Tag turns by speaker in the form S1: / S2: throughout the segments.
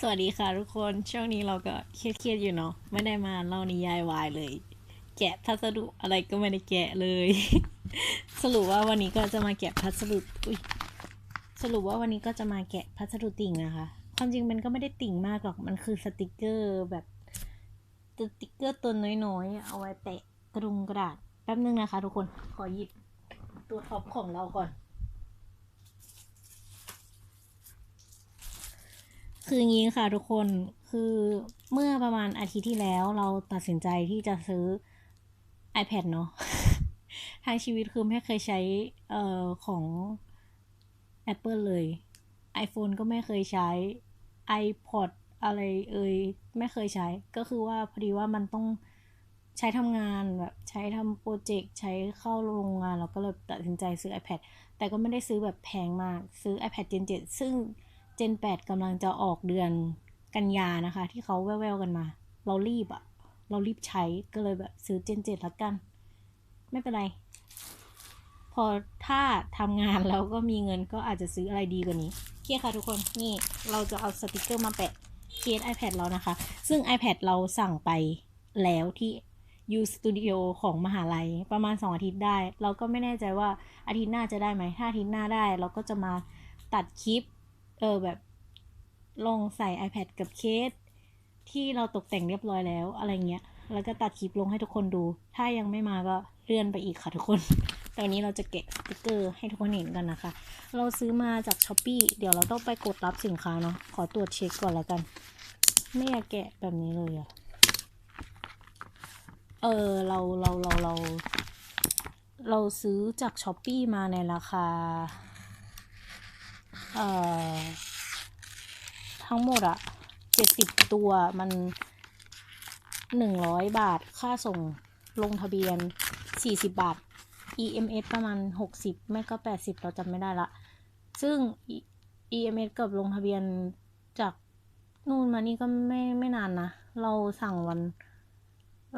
S1: สวัสดีค่ะทุกคน ช่วงนี้เราก็เครียดๆอยู่เนาะไม่ได้มาเล่านิยายวายเลย แกะพัสดุอะไรก็ไม่ได้แกะเลย สรุปว่าวันนี้ก็จะมาแกะพัสดุอุ้ยสรุปว่าวันนี้ก็จะมาแกะพัสดุติ่งนะคะ ความจริงมันก็ไม่ได้ติ่งมากหรอกมันคือสติกเกอร์แบบสติกเกอร์ตัวน้อยๆ เอาไว้แปะกระดุงกระดาษแป๊บนึงนะคะ ทุกคนขอหยิบตัวท็อปของเราก่อน คืองี้ค่ะทุกคนคือเมื่อประมาณอาทิตย์ที่แล้วเราตัดสินใจที่จะซื้อ iPad เนาะทางชีวิตคือไม่เคยใช้เอ่อของ Apple เลย iPhone ก็ไม่เคยใช้ iPod อะไรเอ่ยไม่เคยใช้ ก็คือว่าพอดีว่ามันต้องใช้ทำงานแบบใช้ทำโปรเจกต์ใช้เข้าโรงงานเราก็เลยตัดสินใจซื้อ iPad แต่ก็ไม่ได้ซื้อแบบแพงมากซื้อ iPad Gen 7ซึ่ง Gen 8กำลังจะออกเดือนกันยานะคะ ที่เขาแว่วๆกันมา เรารีบอะเรารีบใช้ก็เลยแบบซื้อ Gen 7ละกัน ไม่เป็นไร พอถ้าทำงานแล้วก็มีเงินก็อาจจะซื้ออะไรดีกว่านี้โอเคค่ะทุกคนนี่เราจะเอาสติกเกอร์มาแปะเคส iPad เรานะคะ ซึ่ง iPad เราสั่งไปแล้วที่ U Studio ของมหาลัยประมาณ 2 อาทิตย์ได้ เราก็ไม่แน่ใจว่าอาทิตย์หน้าจะได้ไหมถ้าอาทิตย์หน้าได้ เราก็จะมาตัดคลิป เออแบบ ลองใส่ iPad กับเคส ที่เราตกแต่งเรียบร้อยแล้วอะไรเงี้ย แล้วก็ตัดคลิปลงให้ทุกคนดู ถ้ายังไม่มาก็เลื่อนไปอีกค่ะทุกคนตอนนี้เราจะเก็บสติกเกอร์ให้ทุกคนเห็นกันนะคะ เราซื้อมาจากช้อปปีเดี๋ยวเราต้องไปกดรับสินค้าเนาะ ขอตรวจเช็คก่อนแล้วกัน ไม่อยากแกะแบบนี้เลยอะเออเราเราเราเรา เราซื้อจากช้อปปีมาในราคา เอ่อทั้งหมดอะเจ็ดสิบตัวมันหนึ่งร้อยบาท ค่าส่งลงทะเบียนสี่สิบบาท EMS ประมาณหกสิบไม่ก็แปดสิบเราจำไม่ได้ละ ซึ่ง EMS กับลงทะเบียนจากนู่นมานี่ก็ไม่ไม่นานนะ เราสั่งวัน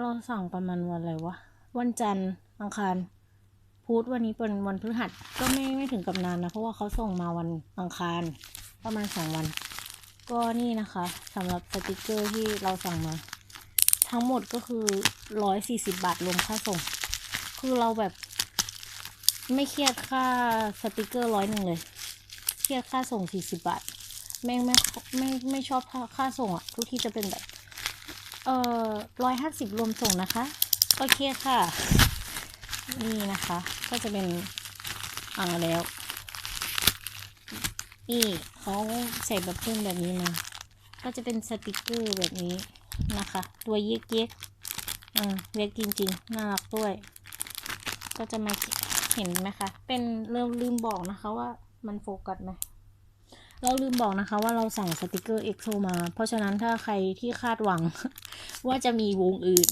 S1: เราสั่งประมาณวันอะไรวะ วันจันทร์อังคาร พุธวันนี้เป็นวันพฤหัสก็ไม่ไม่ถึงกับนานนะ เพราะว่าเขาส่งมาวันอังคาร ประมาณสองวัน ก็นี่นะคะสำหรับสติกเกอร์ที่เราสั่งมา ทั้งหมดก็คือร้อยสี่สิบาทรวมค่าส่ง คือเราแบบ ไม่เครียดค่าสติกเกอร์ร้อยหนึ่งเลย เครียดค่าส่งสี่สิบาทแม่งไม่ไม่ไม่ชอบค่าค่าส่งอะทุกที่จะเป็นแบบ เอ่อร้อยห้าสิบรวมส่งนะคะ โอเคค่ะ นี่นะคะ ก็จะเป็นอ่างแล้ว นี่เขาใส่แบบเพิ่มแบบนี้มา ก็จะเป็นสติกเกอร์แบบนี้นะคะ ตัวเย็กเย็กๆอืมเล็กจริงๆ น่ารักด้วย ก็จะมาเห็นไหมคะ เป็นเราลืมบอกนะคะว่ามันโฟกัสไหมเราลืมบอกนะคะว่าเราสั่งสติกเกอร์ EXO มา เพราะฉะนั้นถ้าใครที่คาดหวังว่าจะมีวงอื่น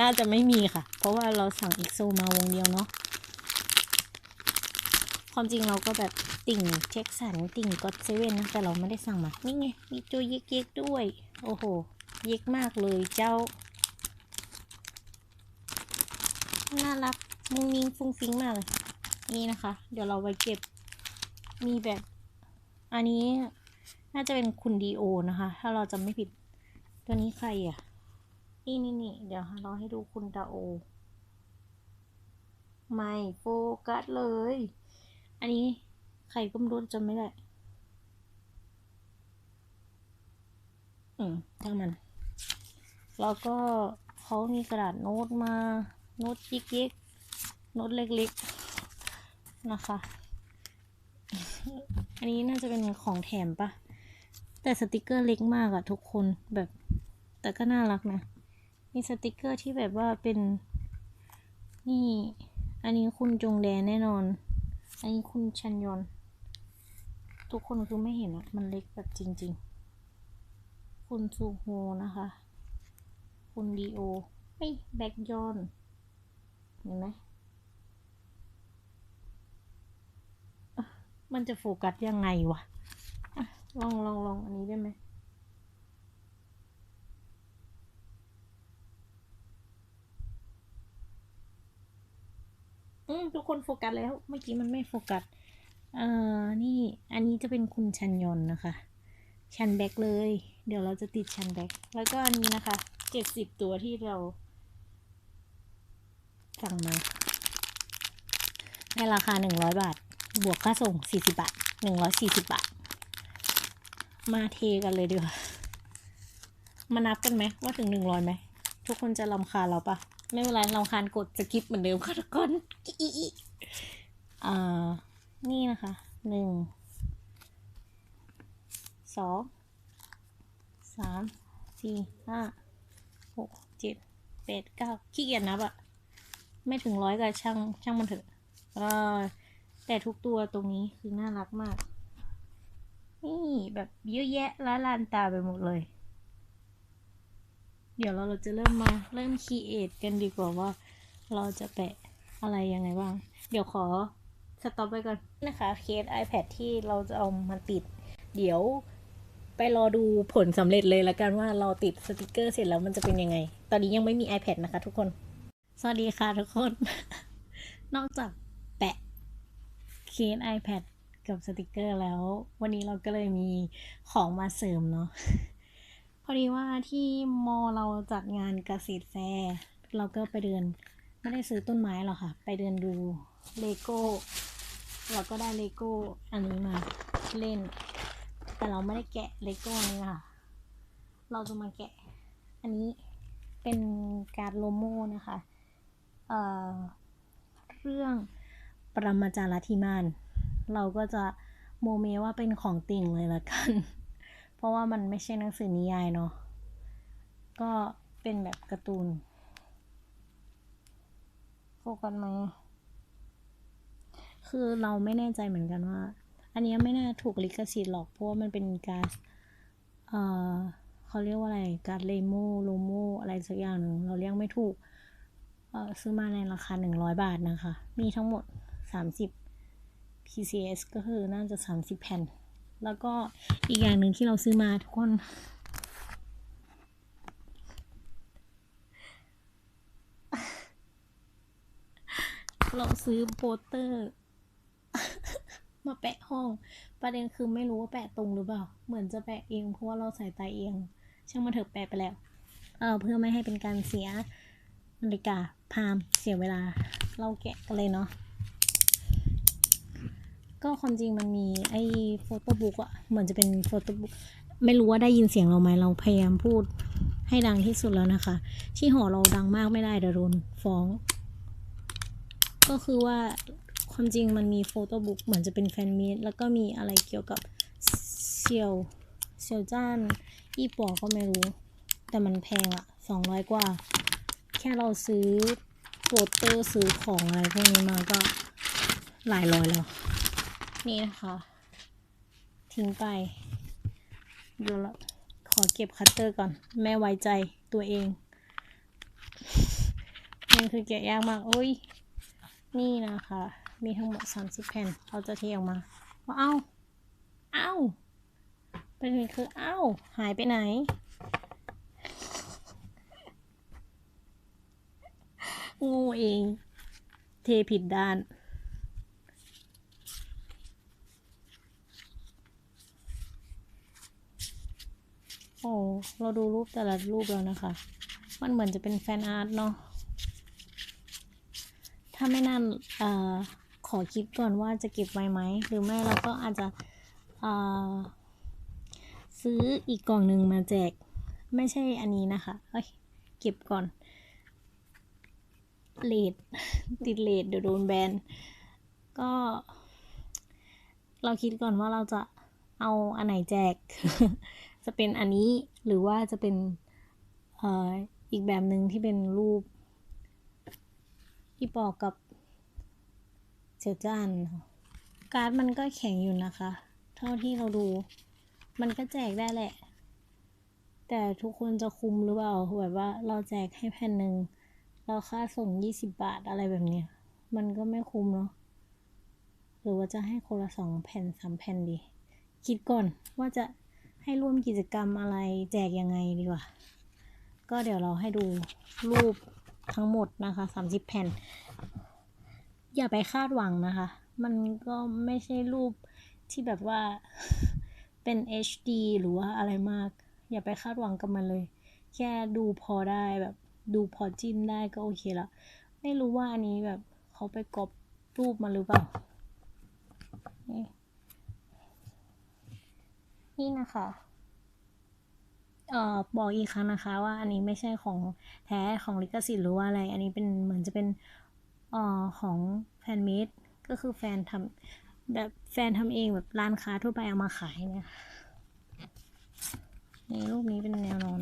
S1: น่าจะไม่มีค่ะ เพราะว่าเราสั่ง EXO มาวงเดียวเนาะ ความจริงเราก็แบบติ่งเช็คสันติ่งก็เซเว่นนะแต่เราไม่ได้สั่งมา นี่ไง มีตัวเย็กๆด้วย โอ้โห เย็กมากเลยเจ้า น่ารัก มุ้งมิ้งฟุ้งฟิ้งมากเลย นี่นะคะ เดี๋ยวเราไว้เก็บ มีแบบ อันนี้น่าจะเป็นคุณดีโอนะคะ ถ้าเราจำไม่ผิด ตัวนี้ใครอะ นี่นี่นี่เดี๋ยวเราให้ดูคุณดาโอ ไม่โฟกัสเลย อันนี้ใครก็ไม่รู้จำไม่ได้ อืมช่างมัน แล้วก็เขามีกระดาษโน้ตมา โน้ตยิกๆโน้ตเล็กๆ นะคะ อันนี้น่าจะเป็นของแถมปะแต่สติกเกอร์เล็กมากอะทุกคนแบบ แต่ก็น่ารักนะ มีสติกเกอร์ที่แบบว่าเป็น นี่ อันนี้คุณจงแดนแน่นอน อันนี้คุณชันยอน ทุกคนคือไม่เห็นอะมันเล็กแบบจริง ๆ คุณซูโฮนะคะ คุณดีโอ ไม่แบ็กยอน เห็นไหมมันจะโฟกัสยังไงวะะลองลองลองอันนี้ได้ไหม อืมทุกคนโฟกัสแล้ว เมื่อกี้มันไม่โฟกัสเอ่อนี่อันนี้จะเป็นคุณชันยนนะคะ ชันแบ็กเลย เดี๋ยวเราจะติดชันแบ็กแล้วก็อันนี้นะคะเจ็ดสิบตัวที่เรา สั่งมาในราคาหนึ่งร้อยบาท บวกค่าส่งสี่สิบาทหนึ่งร้อยสี่สิบาท มาเทกันเลยดีกว่ามานับกันไหมว่าถึงหนึ่งร้อยไหม ทุกคนจะรำคาญเราปะ ไม่เป็นไรรำคาญกดสกิปเหมือนเดิมค่ะทุกคนอีอีอ่า นี่นะคะ หนึ่ง สอง สาม สี่ ห้า หก เจ็ดแปดเก้า ขี้เกียจนับอะไม่ถึงร้อยก็ช่าง ช่างมันเถอะแต่ทุกตัวตรงนี้คือน่ารักมาก นี่แบบเยอะแยะละลานตาไปหมดเลย เดี๋ยวเราเราจะเริ่มมาเริ่มคีเอทกันดีกว่าว่า เราจะแปะอะไรยังไงบ้าง เดี๋ยวขอสต็อปไปก่อนนะคะเคส iPad ที่เราจะเอามาติด เดี๋ยวไปรอดูผลสำเร็จเลยละกันว่าเราติดสติกเกอร์เสร็จแล้วมันจะเป็นยังไง ตอนนี้ยังไม่มี iPad นะคะทุกคน สวัสดีค่ะทุกคน นอกจากแปะเคส iPad กับสติกเกอร์แล้ว วันนี้เราก็เลยมีของมาเสริมเนาะ พอดีว่าที่มอเราจัดงานเกษตรแฟร์เราก็ไปเดิน ไม่ได้ซื้อต้นไม้หรอกค่ะ ไปเดินดูเลโก้เราก็ได้เลโก้อันนี้มาเล่น แต่เราไม่ได้แกะเลโก้นี้ค่ะ เราจะมาแกะ อันนี้เป็นการโลโม่นะคะเอ่อเรื่องปรมาจารย์ลัทธิมาน เราก็จะโมเมว่าเป็นของติ่งเลยละกัน เพราะว่ามันไม่ใช่หนังสือนิยายเนาะก็เป็นแบบการ์ตูนโฟกัสไหมคือเราไม่แน่ใจเหมือนกันว่า อันเนี้ยไม่น่าถูกลิขสิทธิ์หรอกเพราะว่ามันเป็นการดเอ่อเขาเรียกว่าอะไรการดเลโมโลโมอะไรสักอย่างหนึ่งเราเรียกไม่ถูกเอ่อซื้อมาในราคาหนึ่งร้อยบาทนะคะ มีทั้งหมดสามสิบ PCS ก็คือน่าจะสามสิบแผ่น แล้วก็อีกอย่างหนึ่งที่เราซื้อมาทุกคน เราซื้อโปสเตอร์ มาแปะห้อง ประเด็นคือไม่รู้ว่าแปะตรงหรือเปล่า เหมือนจะแปะเองเพราะว่าเราใส่ตาเอง ช่างมาเถอะแปะไปแล้ว เออเพื่อไม่ให้เป็นการเสียนาฬิกาพามเสียเวลา เราแกะกันเลยเนาะ ก็ความจริงมันมีไอ้โฟโต้บุ๊กอะเหมือนจะเป็นโฟโต้บุ๊กไม่รู้ว่าได้ยินเสียงเราไหมเราพยายามพูดให้ดังที่สุดแล้วนะคะ ที่หอเราดังมากไม่ได้เดี๋ยวโดนฟ้อง ก็คือว่าความจริงมันมีโฟโต้บุ๊กเหมือนจะเป็นแฟนมีดแล้วก็มีอะไรเกี่ยวกับเซียวเซียวจ้านอีปอก็ไม่รู้ แต่มันแพงอะสองร้อยกว่า แค่เราซื้อโปสเตอร์ซื้อของอะไรพวกนี้มาก็หลายร้อยแล้ว นี่นะคะ ทิ้งไปเดี๋ยวละขอเก็บคัตเตอร์ก่อน แม่ไว้ใจตัวเองนี่คือแกะยากมาก โอ้ย นี่นะคะ มีทั้งหมด 30 แผ่น เราจะเทออกมาว่าเอ้า เอ้าเป็นคือ เอ้า หายไปไหน งูเอง เทผิดด้าน โอ้ เราดูรูปแต่ละรูปแล้วนะคะ มันเหมือนจะเป็นแฟนอาร์ตเนาะ ถ้าไม่นั่นอขอคิดก่อนว่าจะเก็บไว้ไหม หรือไม่เราก็อาจจะซื้ออีกกล่องหนึ่งมาแจก ไม่ใช่อันนี้นะคะ เอ้ย เก็บก่อน เลดติดเลดเดี๋ยวโดนแบน ก็ เราคิดก่อนว่าเราจะเอาอันไหนแจก จะเป็นอันนี้ หรือว่าจะเป็นเอ่ออีกแบบหนึ่งที่เป็นรูปที่ปอกกับเจียวจ้านการ์ดมันก็แข็งอยู่นะคะ เท่าที่เราดู มันก็แจกได้แหละ แต่ทุกคนจะคุมหรือเปล่าแบบว่าเราแจกให้แผ่นหนึ่งเราค่าส่งยี่สิบบาทอะไรแบบเนี้ยมันก็ไม่คุ้มเนาะหรือว่าจะให้คนละสองแผ่นสามแผ่นดี คิดก่อนว่าจะ ให้ร่วมกิจกรรมอะไรแจกยังไงดีกว่า ก็เดี๋ยวเราให้ดูรูปทั้งหมดนะคะสามสิบแผ่น อย่าไปคาดหวังนะคะ มันก็ไม่ใช่รูปที่แบบว่าเป็น HD หรือว่าอะไรมาก อย่าไปคาดหวังกับมันเลย แค่ดูพอได้แบบดูพอจิ้นได้ก็โอเคละ ไม่รู้ว่าอันนี้แบบเขาไปกอบรูปมาหรือเปล่า นี่นะคะเอ่อบอกอีกครั้งนะคะ ว่าอันนี้ไม่ใช่ของแท้ของลิขสิทธิ์หรือว่าอะไร อันนี้เป็นเหมือนจะเป็นเอ่อของแฟนเมดก็คือแฟนทำแบบแฟนทำเองแบบร้านค้าทั่วไปเอามาขายเนี่ยในรูปนี้เป็นแนวนอน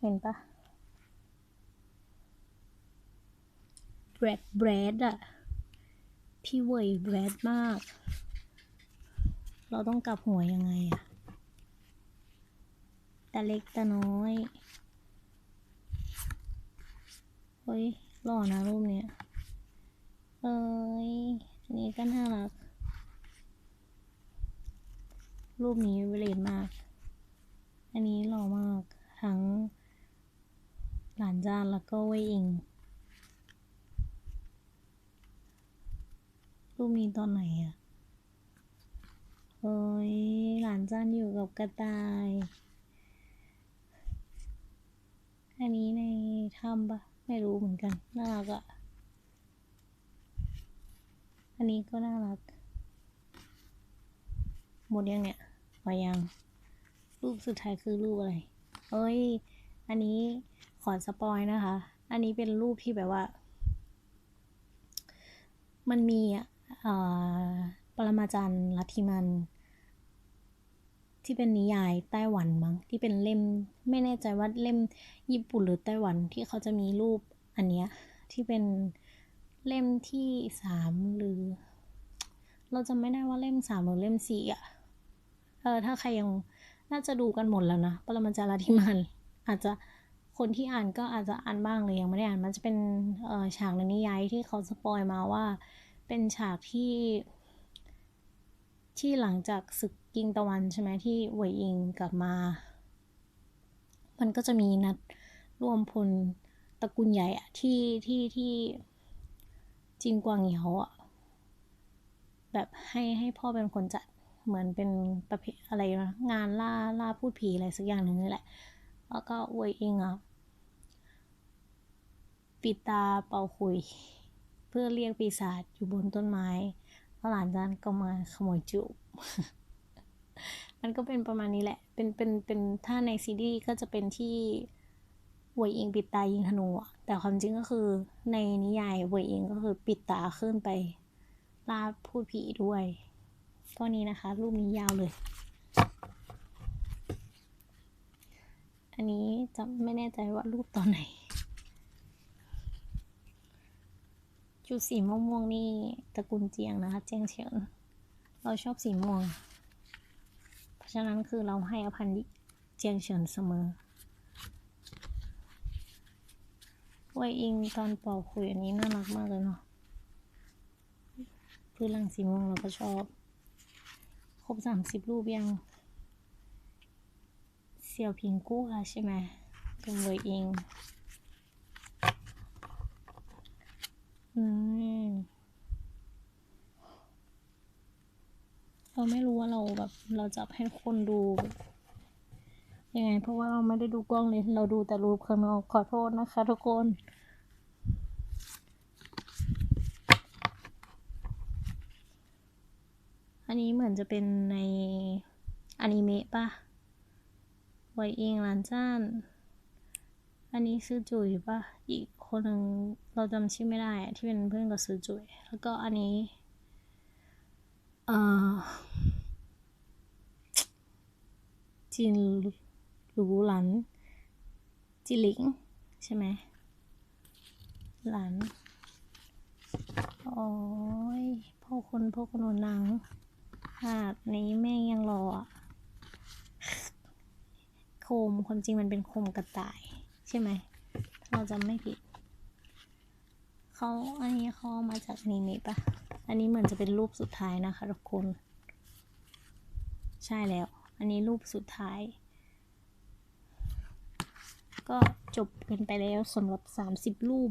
S1: เห็นปะแบรดแบรดอะพี่เวยแบรดมาก เราต้องกลับหัวยังไงอะตาเล็กตาน้อยเฮ้ยหล่อนะรูปเนี้ยเอ้ยอันนี้ก็น่ารัก รูปนี้เวเลนมาก อันนี้หล่อมาก ทั้ง หลานจานแล้วก็เวยอิง รูปนี้ตอนไหนอะ เฮ้ยหลานจานอยู่กับกระต่าย อันนี้ในถ้ำปะไม่รู้เหมือนกัน น่ารักอะอันนี้ก็น่ารัก หมดยังเนี่ยพอยัง รูปสุดท้ายคือรูปอะไร เอ้ย อันนี้ขอสปอยนะคะ อันนี้เป็นรูปที่แบบว่า มันมีอะ ปรมาจารย์ลัทธิมัน ที่เป็นนิยายไต้หวันมั้งที่เป็นเล่มไม่แน่ใจว่าเล่มญี่ปุ่นหรือไต้หวันที่เขาจะมีรูปอันเนี้ยที่เป็นเล่มที่สามหรือ เราจำไม่ได้ว่าเล่มสามหรือเล่มสี่อะเออถ้าใครยังน่าจะดูกันหมดแล้วนะปรมาจารย์ลัทธิมัน อาจจะคนที่อ่านก็อาจจะอ่านบ้างเลยยังไม่ได้อ่านมันจะเป็นฉากในนิยายที่เขาสปอยมาว่า เป็นฉากที่ ที่หลังจากศึกยิงตะวันใช่ไหมที่เหวยอิงกลับมา มันก็จะมีนัดร่วมพลตระกูลใหญ่อะที่ที่ที่จินกวางเหยาอะแบบให้ให้พ่อเป็นคนจัดเหมือนเป็นประเภทอะไรนะงานล่าล่าพูดผีอะไรสักอย่างหนึ่งนี่แหละ แล้วก็เหวยอิงอะปิดตาเป่าคุย เพื่อเรียกปีศาจอยู่บนต้นไม้ แล้วหลานจานก็มาขโมยจูบมันก็เป็นประมาณนี้แหละ เป็น เป็น เป็นถ้าในซีรีส์ก็จะเป็นที่หวยอิงปิดตายิงธนูอะแต่ความจริงก็คือในนิยายหวยอิงก็คือปิดตาขึ้นไปล่าพูดผีด้วยก็นี้นะคะ รูปนี้ยาวเลย อันนี้จะไม่แน่ใจว่ารูปตอนไหน จุดสีม่วงๆนี่ตระกูลเจียงนะคะ เจียงเฉินเราชอบสีม่วง เพราะฉะนั้นคือเราให้อภัยเจียงเฉินเสมอเวยอิงตอนเป่าคุยอันนี้น่ารักมากเลยเนาะพื้นหลังสีม่วงเราก็ชอบ ครบสามสิบรูปยัง เสี่ยวพิงกู้ค่ะใช่ไหมเป็นเวยอิง อืม เราไม่รู้ว่าเราแบบเราจะให้คนดูยังไง เพราะว่าเราไม่ได้ดูกล้องเลย เราดูแต่รูปข้างนอกขอโทษนะคะทุกคนอันนี้เหมือนจะเป็นในอนิเมะป่ะไวเองร้านจ้าน อันนี้ซื้อจุ๋ยป่ะ อีก คนหนึ่งเราจำชื่อไม่ได้ที่เป็นเพื่อนกับซือจุ๋ยแล้วก็อันนี้ เอ่อจินหรูหลัน จิหลิง ใช่ไหมหลานโอ้ยพ่อคนพ่อคนหนุนนังภาพนี้แม่ยังรออะโคมความจริงมันเป็นโคมกระต่าย ใช่ไหมถ้าเราจำไม่ผิด เขาอันนี้เขามาจากอนิเมะปะอันนี้เหมือนจะเป็นรูปสุดท้ายนะคะทุกคน ใช่แล้ว อันนี้รูปสุดท้าย ก็จบกันไปแล้วสำหรับ 30 รูป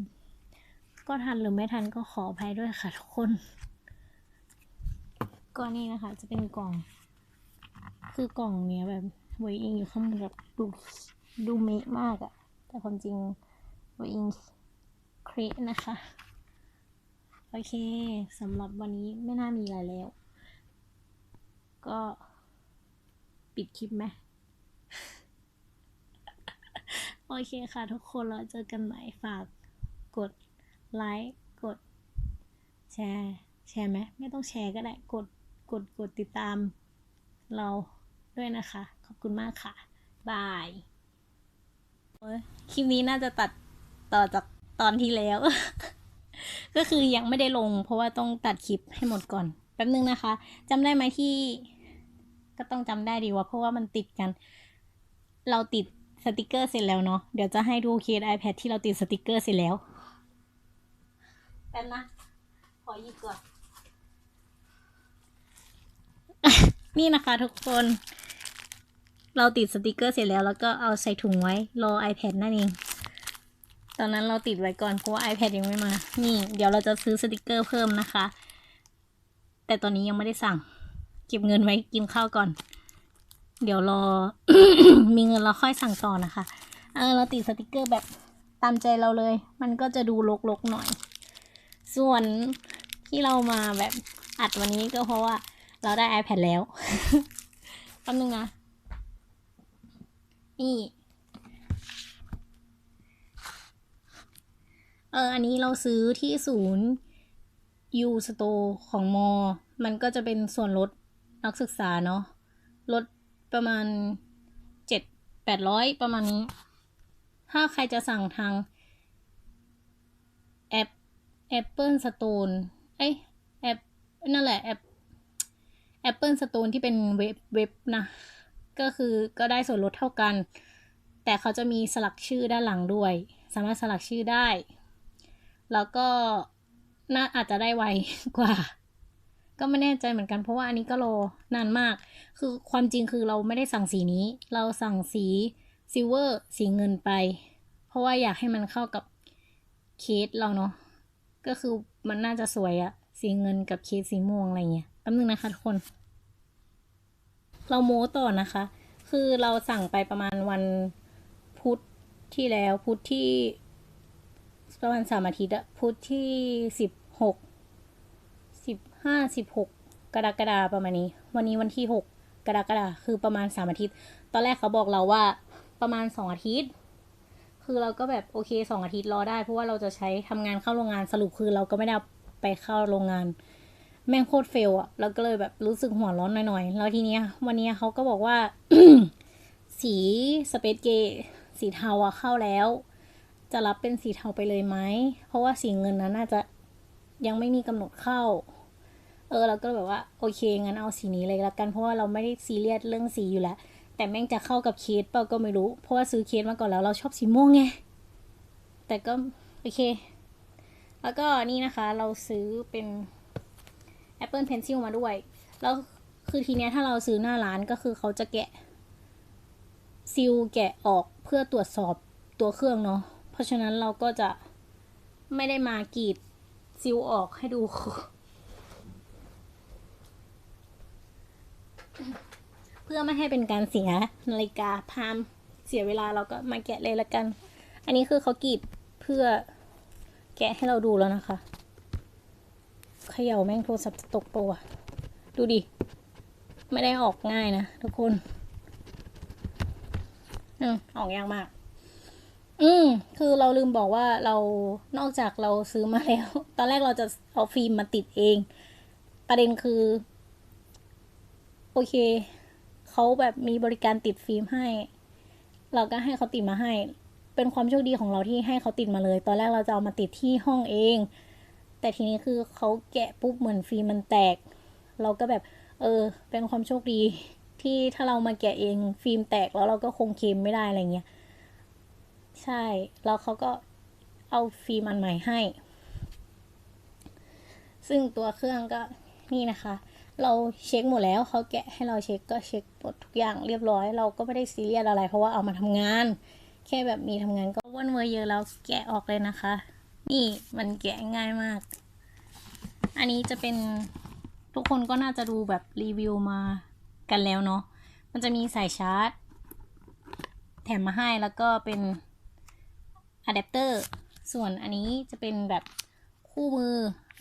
S1: ก็ทันหรือไม่ทันก็ขออภัยด้วยค่ะทุกคน ก็นี่นะคะจะเป็นกล่อง คือกล่องเนี้ยแบบไว้เองอยู่ข้างบนแบบดูดูเมะมากอะแต่ความจริงไว้เอง ครีนะคะ โอเคสำหรับวันนี้ไม่น่ามีอะไรแล้ว ก็ปิดคลิปไหมโอเคค่ะทุกคนเราเจอกันใหม่ฝากกดไลค์กด แชร์ แชร์ไหมไม่ต้องแชร์ก็ได้กดกดกดติดตามเราด้วยนะคะ ขอบคุณมากค่ะ บายคลิปนี้น่าจะตัดต่อจาก ตอนที่แล้ว ก็คือยังไม่ได้ลง เพราะว่าต้องตัดคลิปให้หมดก่อน แป๊บนึงนะคะจำได้ไหมที่ ก็ต้องจำได้ดีว่าเพราะว่ามันติดกัน เราติดสติกเกอร์เสร็จแล้วเนาะเดี๋ยวจะให้ดูเคส iPad ที่เราติดสติกเกอร์เสร็จแล้วแป๊บนะขอหยิบก่อนนี่นะคะทุกคน เราติดสติกเกอร์เสร็จแล้ว แล้วก็เอาใส่ถุงไว้ รอ iPad นั่นเอง ตอนนั้นเราติดไว้ก่อนเพราะว่า iPad ยังไม่มา นี่ เดี๋ยวเราจะซื้อสติกเกอร์เพิ่มนะคะ แต่ตอนนี้ยังไม่ได้สั่ง เก็บเงินไว้กินข้าวก่อน เดี๋ยวรอ มีเงินเราค่อยสั่งต่อนะคะ เออเราติดสติกเกอร์แบบตามใจเราเลย มันก็จะดูรกๆหน่อย ส่วนที่เรามาแบบอัดวันนี้ก็เพราะว่าเราได้ iPad แล้วแป๊บนึงนะ นี่ เอออันนี้เราซื้อที่ศูนย์ยูสโตของมอ มันก็จะเป็นส่วนลดนักศึกษาเนาะลดประมาณเจ็ดแปดร้อยประมาณนี้ ถ้าใครจะสั่งทางแอป Apple Store เอ้ยแอปนั่นแหละแอป Apple Store ที่เป็นเว็บเว็บนะ ก็คือก็ได้ส่วนลดเท่ากัน แต่เขาจะมีสลักชื่อด้านหลังด้วย สามารถสลักชื่อได้ แล้วก็น่าอาจจะได้ไวกว่า ก็ไม่แน่ใจเหมือนกันเพราะว่าอันนี้ก็รอนานมาก คือความจริงคือเราไม่ได้สั่งสีนี้ เราสั่งสีซิลเวอร์สีเงินไป เพราะว่าอยากให้มันเข้ากับเคสเราเนาะก็คือมันน่าจะสวยอะสีเงินกับเคสสีม่วงอะไรเงี้ยแป๊บนึงนะคะทุกคน เราโม้ต่อนะคะ คือเราสั่งไปประมาณวันพุธที่แล้วพุธที่ ประมาณสามอาทิตย์อะพุธที่สิบหกสิบห้าสิบหกกรกฎาประมาณนี้ วันนี้วันที่หกกรกฎาคือประมาณสามอาทิตย์ ตอนแรกเขาบอกเราว่าประมาณสองอาทิตย์ คือเราก็แบบโอเคสองอาทิตย์รอได้ เพราะว่าเราจะใช้ทำงานเข้าโรงงานสรุปคือเราก็ไม่ได้ไปเข้าโรงงาน แม่งโคตรเฟลอะเราก็เลยแบบรู้สึกหัวร้อนหน่อยๆ แล้วทีเนี้ย วันนี้เขาก็บอกว่า สีสเปซเกสีเทาอะเข้าแล้ว จะรับเป็นสีเทาไปเลยไหม เพราะว่าสีเงินนั้นน่าจะยังไม่มีกำหนดเข้า เออเราก็แบบว่าโอเคงั้นเอาสีนี้เลยละกันเพราะว่าเราไม่ได้ซีเรียสเรื่องสีอยู่แล้ว แต่แม่งจะเข้ากับเคสเปล่าก็ไม่รู้ เพราะว่าซื้อเคสมาก่อนแล้วเราชอบสีม่วงไง แต่ก็โอเค แล้วก็นี่นะคะเราซื้อเป็น Apple Pencil มาด้วย แล้วคือทีเนี้ยถ้าเราซื้อหน้าร้านก็คือเขาจะแกะซิลแกะออกเพื่อตรวจสอบตัวเครื่องเนาะ ราะฉะนั้นเราก็จะไม่ได้มากรีดซิลออกให้ดู เพื่อไม่ให้เป็นการเสียนาฬิกาพามเสียเวลาเราก็มาแกะเลยละกัน อันนี้คือเขากรีดเพื่อแกะให้เราดูแล้วนะคะเขย่าแม่งโทรศัพท์จะตกตัวะดูดิ ไม่ได้ออกง่ายนะทุกคน อืมออกยากมาก อืม คือเราลืมบอกว่าเรานอกจากเราซื้อมาแล้ว ตอนแรกเราจะเอาฟิล์มมาติดเอง ประเด็นคือ โอเค เขาแบบมีบริการติดฟิล์มให้ เราก็ให้เขาติดมาให้ เป็นความโชคดีของเราที่ให้เขาติดมาเลย ตอนแรกเราจะเอามาติดที่ห้องเอง แต่ทีนี้คือเขาแกะปุ๊บเหมือนฟิล์มมันแตก เราก็แบบ เออ เป็นความโชคดี ที่ถ้าเรามาแกะเองฟิล์มแตกแล้วเราก็คงเคลมไม่ได้อะไรเงี้ย ใช่ แล้วเขาก็เอาฟิล์มอันใหม่ให้ ซึ่งตัวเครื่องก็นี่นะคะ เราเช็คหมดแล้วเขาแกะให้เราเช็คก็เช็คหมดทุกอย่างเรียบร้อย เราก็ไม่ได้ซีเรียสอะไร เพราะว่าเอามาทำงาน แค่แบบมีทำงานก็ว่นเวอร์เยอะแล้วแกะออกเลยนะคะ นี่มันแกะง่ายมาก อันนี้จะเป็นทุกคนก็น่าจะดูแบบรีวิวมากันแล้วเนาะมันจะมีสายชาร์จ แถมมาให้แล้วก็เป็น อะแดปเตอร์ส่วนอันนี้จะเป็นแบบคู่มือ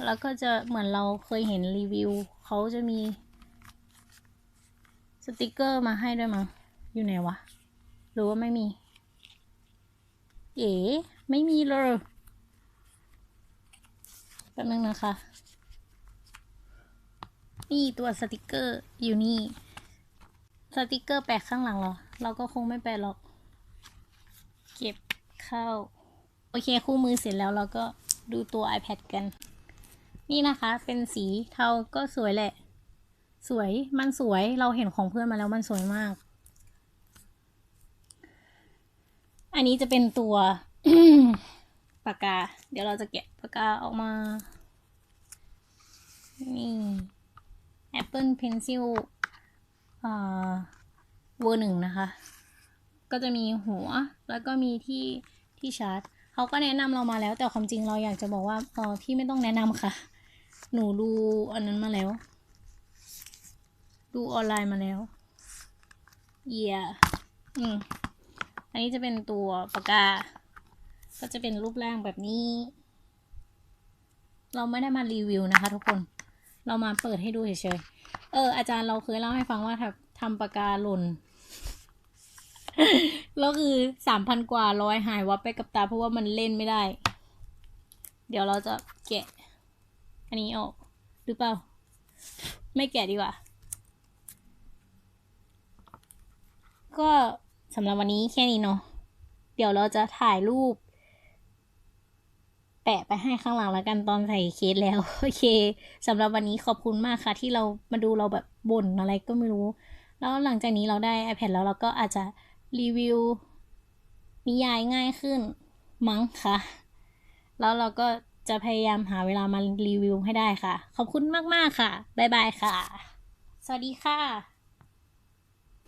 S1: แล้วก็จะเหมือนเราเคยเห็นรีวิว เขาจะมี สติกเกอร์มาให้ด้วยมั้งอยู่ไหนวะ หรือว่าไม่มี เอ๋ไม่มีเลยแป๊บนึงนะคะ นี่ตัวสติกเกอร์อยู่นี่ สติกเกอร์แปะข้างหลังเหรอ เราก็คงไม่แปะหรอก เก็บเข้า อเคคู่มือเสร็จแล้วเราก็ดูตัว iPad กัน นี่นะคะเป็นสีเทาก็สวยแหละ สวยมันสวยเราเห็นของเพื่อนมาแล้วมันสวยมาก อันนี้จะเป็นตัวปากกา เดี๋ยวเราจะแกะปากกาออกมา นี่ Apple Pencil อ่าเวอร์หนึ่งนะคะ ก็จะมีหัวแล้วก็มีที่ที่ชาร์จ เขาก็แนะนำเรามาแล้ว แต่ความจริงเราอยากจะบอกว่าเออพี่ไม่ต้องแนะนำค่ะ หนูดูอันนั้นมาแล้ว ดูออนไลน์มาแล้วเยียอืมอันนี้จะเป็นตัวปากกา ก็จะเป็นรูปร่างแบบนี้ เราไม่ได้มารีวิวนะคะ ทุกคน เรามาเปิดให้ดูเฉยๆ เอออาจารย์เราเคยเล่าให้ฟังว่าทำทำปากกาหล่น แล้วคือสามพันกว่าร้อยหายวับไปกับตาเพราะว่ามันเล่นไม่ได้ เดี๋ยวเราจะแกะ อันนี้ออกหรือเปล่า ไม่แกะดีกว่า ก็สำหรับวันนี้แค่นี้เนาะเดี๋ยวเราจะถ่ายรูป แปะไปให้ข้างหลังแล้วกันตอนใส่เคสแล้ว โอเคสำหรับวันนี้ขอบคุณมากค่ะ ที่เรามาดูเราแบบบ่นอะไรก็ไม่รู้ แล้วหลังจากนี้เราได้ iPad แล้วเราก็อาจจะ รีวิวนิยายง่ายขึ้นมั้งค่ะ แล้วเราก็จะพยายามหาเวลามารีวิวให้ได้ค่ะ ขอบคุณมาก ๆ ค่ะ บ๊ายบายค่ะ สวัสดีค่ะ